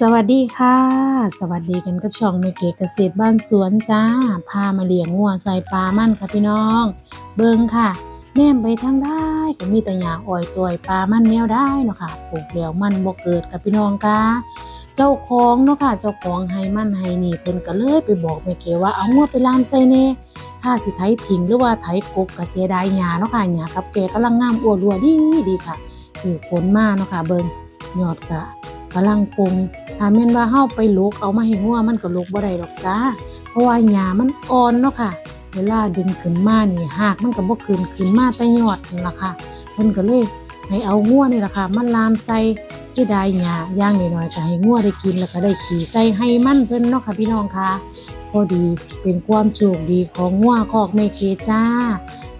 สวัสดีค่ะ สวัสดีกันกับช่องแม่เกเกษตรบ้านสวนจ้า พามาเลี้ยงงัวใส่ปลามั่นค่ะพี่น้อง เบิ่งค่ะ แนมไปทางได้ก็มีแต่หญ้าอ้อยตัวปลามันแนวได้เนาะค่ะปลูกแล้วมันบ่เกิดกับพี่น้องค่ะเจ้าของเนาะค่ะ เจ้าของให้มันให้นี่เพิ่นก็เลยไปบอกแม่เกว่าเอางัวไปลามใส่แน่ถ้าสิไถทิ้งหรือว่าไถกบก็เสียดายหญ้าเนาะค่ะหญ้ากับแกกำลังงามอ้วนรัวดีดีค่ะคือฝนมาเนาะค่ะ เบิ่งยอดกะกำลังปรุง ถ้าแม่นว่าเฮาไปลุกเอามาให้งัวมันก็ลุกบ่ได้ดอกจ้า เพราะว่าหญ้ามันอ่อนเนาะค่ะ เวลาดึงขึ้นมานี่หากมันก็บ่ขึ้นขึ้นมาแต่ยอดนั่นล่ะค่ะเพิ่นก็เลยให้เอางัวนี่ล่ะค่ะมันลามใส่ที่ได้หญ้าย่างน้อยๆก็ให้งัวได้กินแล้วก็ได้ขี่ใส่ให้มันเพิ่นเนาะค่ะพี่น้องค่ะพอดีเป็นความโชคดีของงัวคอกแม่เกจ้า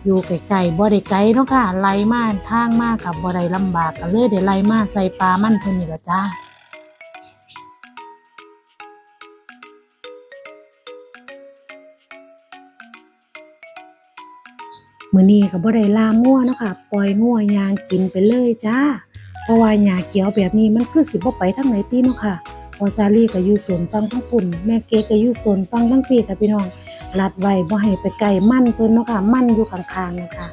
อยู่ไกลๆบ่ได้ไกลเนาะค่ะไล่มาทางมากับบ่ได้ลำบากก็เลยได้ไล่มาใส่ปลามันเพิ่นนี่ล่ะจ้า มื้อนี้ก็บ่ได้ลามงัวเนาะค่ะ ปล่อยงัวยางกินไปเลยจ้า เพราะว่าหญ้าเขียวแบบนี้มันคือสิบ่ไปทางไหนติเนาะค่ะพอซาลี่ก็อยู่สวนฟังทั้งปุ่นแม่เก๋ก็อยู่สวนฟังทั้งปีค่ะพี่น้องลัดไว้บ่ให้ไปไกลมั่นเพิ่นเนาะค่ะ มั่นอยู่ข้างๆนะคะ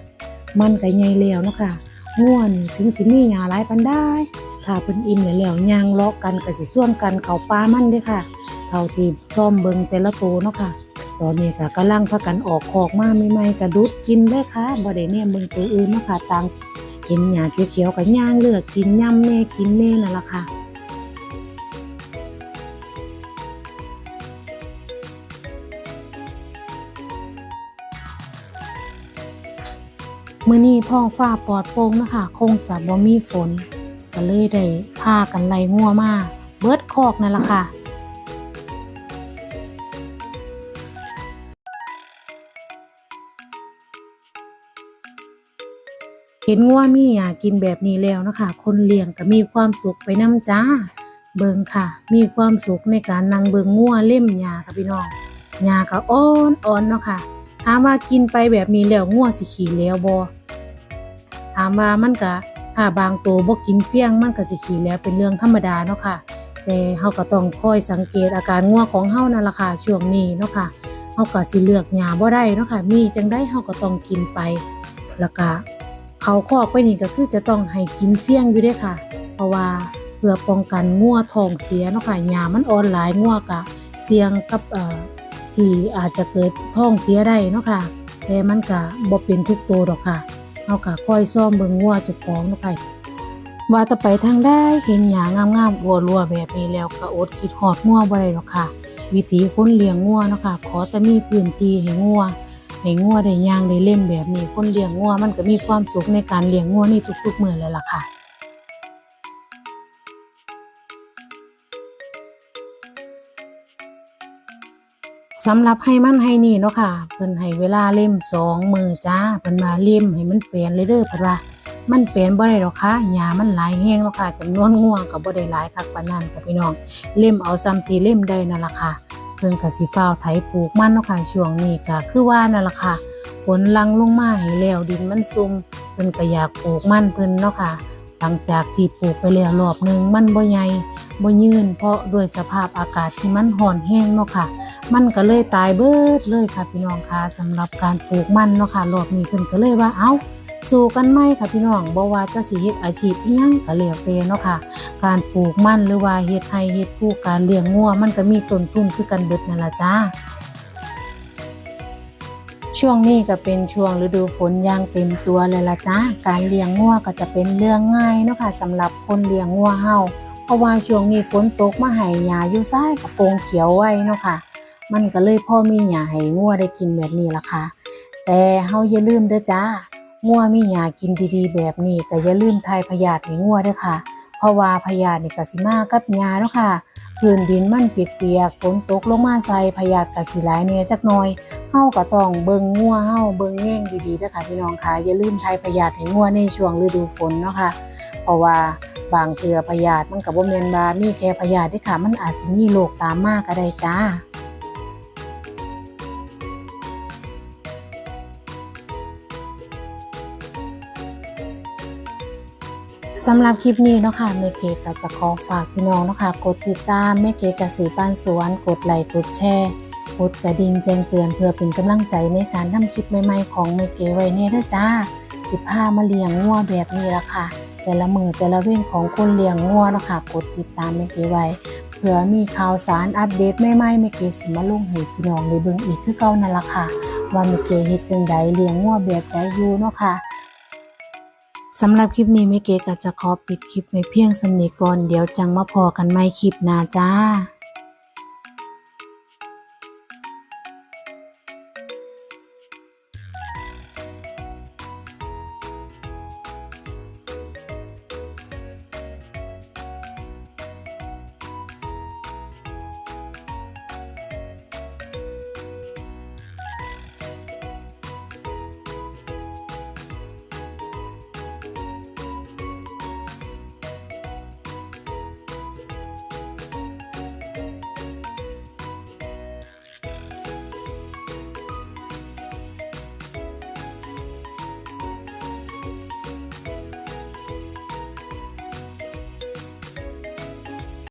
มันก็ใหญ่แล้วเนาะค่ะงัวนถึงสิมีหญ้าหลายปานใดถ้าเพิ่นอิ่มแล้วแล้วย่างเลาะกันก็สิส่วนกันเข้าป่ามันเด้ค่ะเท่าที่ซ่อมเบิ่งแต่ละตัวเนาะค่ะ ตอนนี้ก็กำลังพากันออกคอกมาใหม่ๆกระดุดกินเลยค่ะบ่ได้เนี่ยมึงตัวอื่นนะคะต่างเห็นหญ้าเขียวๆก็ย่างเลือกกินย่ำแน่กินแน่นั่นล่ะค่ะมื้อนี้ท้องฟ้าปลอดโปร่งนะคะ คงจะบ่มีฝน ก็เลยได้พากันไล่งัวมาเบิดคอกนั่นแหละค่ะ เห็นงัวมีหยากินแบบนี้แล้วนะคะ คนเลี้ยงก็มีความสุขไปน้ำจ้า เบิงค่ะ มีความสุขในการนั่งเบิงงัวเล่มหยาค่ะพี่น้องหยาก็อ่อนอ่อนเนาะค่ะถามว่ากินไปแบบนี้แล้วงัวสิขี่แล้วบ่ถามว่ามันก็ถ้าบางตัวบ่กินเฟี้ยงมันก็สิขี่แล้วเป็นเรื่องธรรมดาเนาะค่ะ แต่เฮาก็ต้องคอยสังเกตอาการงัวของเฮานั่นล่ะค่ะช่วงนี้เนาะค่ะเฮาก็สิเลือกหญ้าบ่ได้เนาะค่ะมีจังได๋เฮาก็ต้องกินไปแล้วก็ เขาคอกไปนี่ก็คือจะต้องให้กินเฟี้ยงอยู่ด้อค่ะ เพราะว่าเพื่อป้องกันงัวท้องเสียเนาะค่ะหญ้ามันอ่อนหลายงัวก็เสี่ยงกับเอ่อที่อาจจะเกิดท้องเสียได้เนาะค่ะแต่มันก็บ่เป็นทุกตัวดอกค่ะเฮาก็คอยซ่อมเบิ่งงัวจ้าของเนาะค่ะว่าต่ไปทางได้เห็นหญ้างามๆอัวรัวแบบนี้แล้วก็อดคิดฮอดงัวบ่ได้ดอกค่ะ วิถีค้นเลี้ยงงัวเนาะค่ะขอแต่มีพื้นที่ให้งัว ให้งัวได้ย่างได้เล่นแบบนี้คนเลี้ยงงัวมันก็มีความสุขในการเลี้ยงงัวนี่ทุกๆมื้อเลยล่ะค่ะสำหรับให้มันให้นี่เนาะค่ะเพิ่นให้เวลาเล่มสองมือจ้าเพิ่นมาเล่มให้มันเปลี่ยนเลยเด้อเพิ่นว่ามันเปลี่ยนบ่ได้ดอกค่ะหญ้ามันหลายแฮงเนาะค่ะจำนวนง่วงก็บ่ได้หลายคักปานนั้นค่ะพี่น้องเล่มเอาซ้ำทีเล่มได้นั่นล่ะค่ะ พิ่นกสิฟ้าวไถปลูกมันเนาะค่ะช่วงนี้ก็คือว่านั่นล่ะค่ะฝนลังลงมาให้แล้วดินมันซุ่มเพิ่นก็อยากปลูกมันเพิ่นเนาะค่ะ หลังจากที่ปลูกไปแล้วรอบหนึ่งมันบ่ใหญ่บ่ยืน เพราะด้วยสภาพอากาศที่มันร้อนแห้งเนาะค่ะ มันก็เลยตายเบิดเลยค่ะพี่น้องค่ะสำหรับการปลูกมันเนาะค่ะรอบนี้เพิ่นก็เลยว่าเอ้า สู้กันไหมค่ะพี่น้องบ่ว่าจะสิเฮ็ดอาชีพอีหยังก็แล้วแต่เนาะค่ะ การปลูกมันหรือว่าเฮ็ดไร่เฮ็ดผู้การเลี้ยงงัวมันก็มีต้นทุนคือกันเบิดนั่นล่ะจ้าช่วงนี้ก็เป็นช่วงฤดูฝนอย่างเต็มตัวเลยล่ะจ้าการเลี้ยงงัวก็จะเป็นเรื่องง่ายเนาะค่ะสำหรับคนเลี้ยงงัวเฮาเพราะว่าช่วงนี้ฝนตกมาให้หญ้าอยู่ซ้ายกับโปรงเขียวไว้เนาะค่ะ มันก็เลยพ่อมีหญ้าให้งัวได้กินแบบนี้ล่ะค่ะ แต่เฮาอย่าลืมเด้อจ้า งัวมีหญ้ากินดีๆ แบบนี้ก็อย่าลืมทายพยาธิให้งัวด้อค่ะ เพราะว่าพยาธินี่ก็สิมากับหญ้าเนาะค่ะพื้นดินมันเปียกๆฝนตกลงมาใส่พยาธิก็สิหลายแหน่จักหน่อยเฮาก็ต้องเบิ่งงัวเฮาเบิ่งแง่งดีๆด้อค่ะพี่น้องค่ะอย่าลืมทายพยาธิให้งัวในช่วงฤดูฝนเนาะค่ะ เพราะว่าบางเทื่อพยาธิมันก็บ่แม่นว่ามีแค่พยาธิเด้อค่ะ มันอาจสิมีโรคตามมาก็ได้จ้า สำหรับคลิปนี้เนาะค่ะแม่เกก็จะขอฝากพี่น้องเนาะค่ะกดติดตามแม่เกกสีบ้านสวน กดไลค์กดแชร์กดกระดิ่งแจ้งเตือนเพื่อเป็นกำลังใจในการทำคลิปใหม่ๆของแม่เกไว้เนี่ยด้จ้าสิพามาเลี้ยงงัวแบบนี้ละค่ะ แต่ละมือแต่ละเว้นของคนเลี้ยงงัวเนาะค่ะกดติดตามแม่เกไว้เผื่อมีข่าวสารอัปเดตใหม่ๆแม่เกสิมาลงให้พี่น้องได้เบิ่งอีกคือเก่านั่นละค่ะ ว่าแม่เกเฮ็ดจังใดเลี้ยงงัวแบบใดอยู่เนาะค่ะ สำหรับคลิปนี้เม่เก๋ก็จะขอปิดคลิปไว้เพียงสำนีก่อน เดี๋ยวจังมาพอกันไหม่คลิปหน้าจ้า